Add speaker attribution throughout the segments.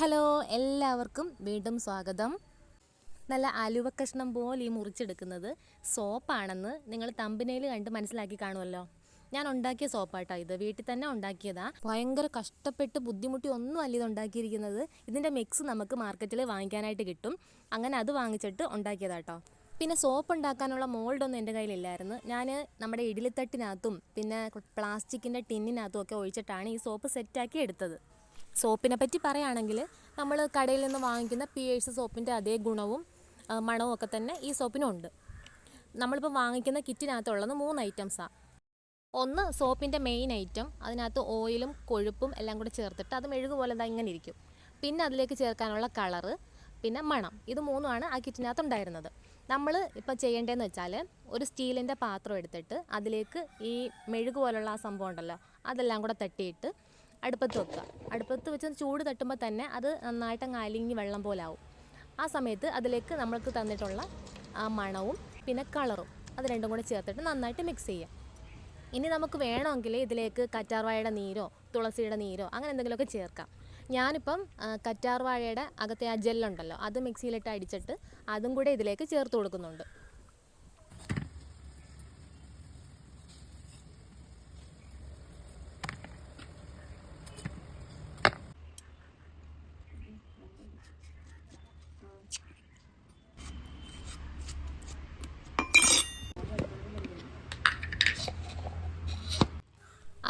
Speaker 1: Hello എല്ലാവർക്കും വീണ്ടും സ്വാഗതം. നല്ല അലുവ കഷ്ണം പോലെ ഈ മുറിച്ചെടുക്കുന്നത് സോപ്പാണെന്ന് നിങ്ങൾ തമ്പിനയിൽ കണ്ട് മനസ്സിലാക്കി കാണുമല്ലോ. ഞാൻ ഉണ്ടാക്കിയ സോപ്പാട്ടോ ഇത്. വീട്ടിൽ തന്നെ ഉണ്ടാക്കിയതാ. ഭയങ്കര കഷ്ടപ്പെട്ട് ബുദ്ധിമുട്ടി ഒന്നും അല്ല ഇത് ഉണ്ടാക്കിയിരിക്കുന്നത്. ഇതിന്റെ മിക്സ് നമുക്ക് മാർക്കറ്റിൽ വാങ്ങിക്കാനായിട്ട് കിട്ടും. അങ്ങനെ അത് വാങ്ങിച്ചിട്ട് ഉണ്ടാക്കിയതാട്ടോ. പിന്നെ സോപ്പ് ഉണ്ടാക്കാനുള്ള മോൾഡൊന്നും എന്റെ കയ്യിലില്ലായിരുന്നു. ഞാൻ നമ്മുടെ ഇഡ്ഡലിത്തട്ടിനകത്തും പിന്നെ പ്ലാസ്റ്റിക്കിന്റെ ടിന്നിനകത്തും ഒക്കെ ഒഴിച്ചിട്ടാണ് ഈ സോപ്പ് സെറ്റാക്കി എടുത്തത്. സോപ്പിനെ പറ്റി പറയുകയാണെങ്കിൽ നമ്മൾ കടയിൽ നിന്ന് വാങ്ങിക്കുന്ന പിയേഴ്സ് സോപ്പിന്റെ അതേ ഗുണവും മണവും ഒക്കെ തന്നെ ഈ സോപ്പിനും ഉണ്ട് നമ്മളിപ്പോൾ വാങ്ങിക്കുന്ന കിറ്റിനകത്തുള്ളത് മൂന്ന് ഐറ്റംസാണ് ഒന്ന് സോപ്പിന്റെ മെയിൻ ഐറ്റം അതിനകത്ത് ഓയിലും കൊഴുപ്പും എല്ലാം കൂടി ചേർത്തിട്ട് അത് മെഴുകു പോലെ ദാ ഇങ്ങനെ ഇരിക്കും. പിന്നെ അതിലേക്ക് ചേർക്കാനുള്ള കളറ് പിന്നെ മണം ഇത് മൂന്നുമാണ് ആ കിറ്റിനകത്ത് ഉണ്ടായിരുന്നത്. നമ്മൾ ഇപ്പോൾ ചെയ്യേണ്ടതെന്ന് വെച്ചാൽ ഒരു സ്റ്റീലിന്റെ പാത്രം എടുത്തിട്ട് അതിലേക്ക് ഈ മെഴുകു പോലുള്ള ആ സംഭവം ഉണ്ടല്ലോ അതെല്ലാം കൂടെ തട്ടിയിട്ട് അടുപ്പത്ത് വെക്കുക. അടുപ്പത്ത് വെച്ച് ചൂട് തട്ടുമ്പോൾ തന്നെ അത് നന്നായിട്ട് അങ്ങ് അലിഞ്ഞ് വെള്ളം പോലെ ആവും. ആ സമയത്ത് അതിലേക്ക് നമ്മൾക്ക് തന്നിട്ടുള്ള ആ മണവും പിന്നെ കളറും അത് രണ്ടും കൂടെ ചേർത്തിട്ട് നന്നായിട്ട് മിക്സ് ചെയ്യുക ഇനി നമുക്ക് വേണമെങ്കിൽ ഇതിലേക്ക് കറ്റാർവാഴയുടെ നീരോ തുളസിയുടെ നീരോ അങ്ങനെ എന്തെങ്കിലുമൊക്കെ ചേർക്കാം. ഞാനിപ്പം കറ്റാർവാഴയുടെ അകത്തെ ആ ജെല്ലുണ്ടല്ലോ അത് മിക്സിയിലിട്ട് അടിച്ചിട്ട് അതും കൂടെ ഇതിലേക്ക് ചേർത്ത് കൊടുക്കുന്നുണ്ട്.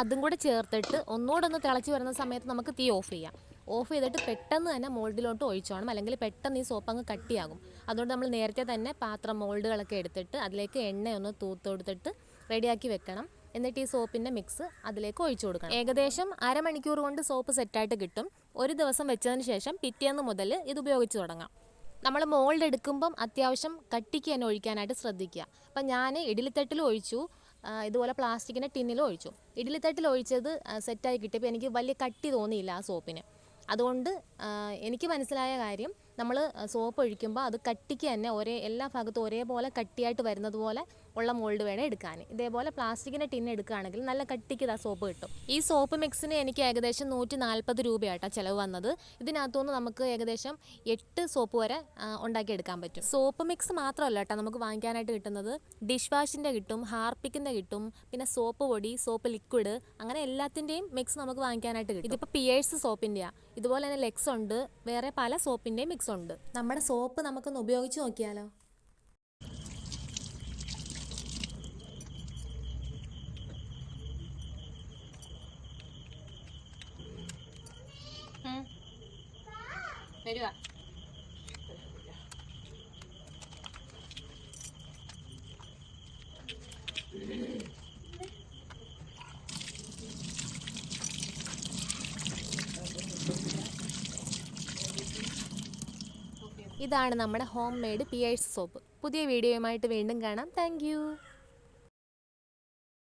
Speaker 1: അതും കൂടെ ചേർത്തിട്ട് ഒന്നുകൂടെ ഒന്ന് തിളച്ച് വരുന്ന സമയത്ത് നമുക്ക് തീ ഓഫ് ചെയ്യാം. ഓഫ് ചെയ്തിട്ട് പെട്ടെന്ന് തന്നെ മോൾഡിലോട്ട് ഒഴിച്ചോണം. അല്ലെങ്കിൽ പെട്ടെന്ന് ഈ സോപ്പ് അങ്ങ് കട്ടിയാകും. അതുകൊണ്ട് നമ്മൾ നേരത്തെ തന്നെ പാത്രം മോൾഡുകളൊക്കെ എടുത്തിട്ട് അതിലേക്ക് എണ്ണയൊന്ന് തൂത്ത് കൊടുത്തിട്ട് റെഡിയാക്കി വെക്കണം. എന്നിട്ട് ഈ സോപ്പിന്റെ മിക്സ് അതിലേക്ക് ഒഴിച്ചു കൊടുക്കണം. ഏകദേശം അരമണിക്കൂർ കൊണ്ട് സോപ്പ് സെറ്റായിട്ട് കിട്ടും. ഒരു ദിവസം വെച്ചതിന് ശേഷം പിറ്റേന്ന് മുതൽ ഇത് ഉപയോഗിച്ച് തുടങ്ങാം. നമ്മൾ മോൾഡ് എടുക്കുമ്പം അത്യാവശ്യം കട്ടിക്ക് തന്നെ ഒഴിക്കാനായിട്ട് ശ്രദ്ധിക്കുക. അപ്പം ഞാൻ ഇഡ്ഡലിത്തട്ടിൽ ഒഴിച്ചു. ഇതുപോലെ പ്ലാസ്റ്റിക്കിന്റെ ടിന്നിലും ഒഴിച്ചു ഇഡ്ഡലിത്തട്ടിൽ ഒഴിച്ചത് സെറ്റായി കിട്ടിയപ്പോൾ എനിക്ക് വലിയ കട്ടി തോന്നിയില്ല ആ സോപ്പിന്. അതുകൊണ്ട് എനിക്ക് മനസ്സിലായ കാര്യം നമ്മൾ സോപ്പ് ഒഴിക്കുമ്പോൾ അത് കട്ടിക്ക് തന്നെ ഒരേ എല്ലാ ഭാഗത്തും ഒരേപോലെ കട്ടിയായിട്ട് വരുന്നത് പോലെ ഉള്ള മോൾഡ് വേണം എടുക്കാൻ. ഇതേപോലെ പ്ലാസ്റ്റിക്കിന്റെ ടിൻ എടുക്കുകയാണെങ്കിൽ നല്ല കട്ടിക്ക് ഇതാ സോപ്പ് കിട്ടും. ഈ സോപ്പ് മിക്സിന് എനിക്ക് ഏകദേശം നൂറ്റി നാൽപ്പത് രൂപയാട്ടോ ചിലവ് വന്നത്. ഇതിനകത്തുനിന്ന് നമുക്ക് ഏകദേശം എട്ട് സോപ്പ് വരെ ഉണ്ടാക്കി എടുക്കാൻ പറ്റും. സോപ്പ് മിക്സ് മാത്രമല്ല കേട്ടോ നമുക്ക് വാങ്ങിക്കാനായിട്ട് കിട്ടുന്നത്. ഡിഷ് വാഷിന്റെ കിട്ടും ഹാർപ്പിക്കിന്റെ കിട്ടും പിന്നെ സോപ്പ് പൊടി സോപ്പ് ലിക്വിഡ് അങ്ങനെ എല്ലാത്തിന്റെയും മിക്സ് നമുക്ക് വാങ്ങിക്കാനായിട്ട് കിട്ടും. ഇതിപ്പോൾ പിയേഴ്സ് സോപ്പിന്റെയാണ് ഇതുപോലെ തന്നെ ലെക്സ് ഉണ്ട്. വേറെ പല സോപ്പിന്റെയും മിക്സ് ഉണ്ട്. നമ്മുടെ സോപ്പ് നമുക്കൊന്ന് ഉപയോഗിച്ച് നോക്കിയാലോ? വരുവാ ഇതാണ് നമ്മുടെ ഹോം മെയ്ഡ് പിയേഴ്സ് സോപ്പ് പുതിയ വീഡിയോയുമായിട്ട് വീണ്ടും കാണാം. താങ്ക്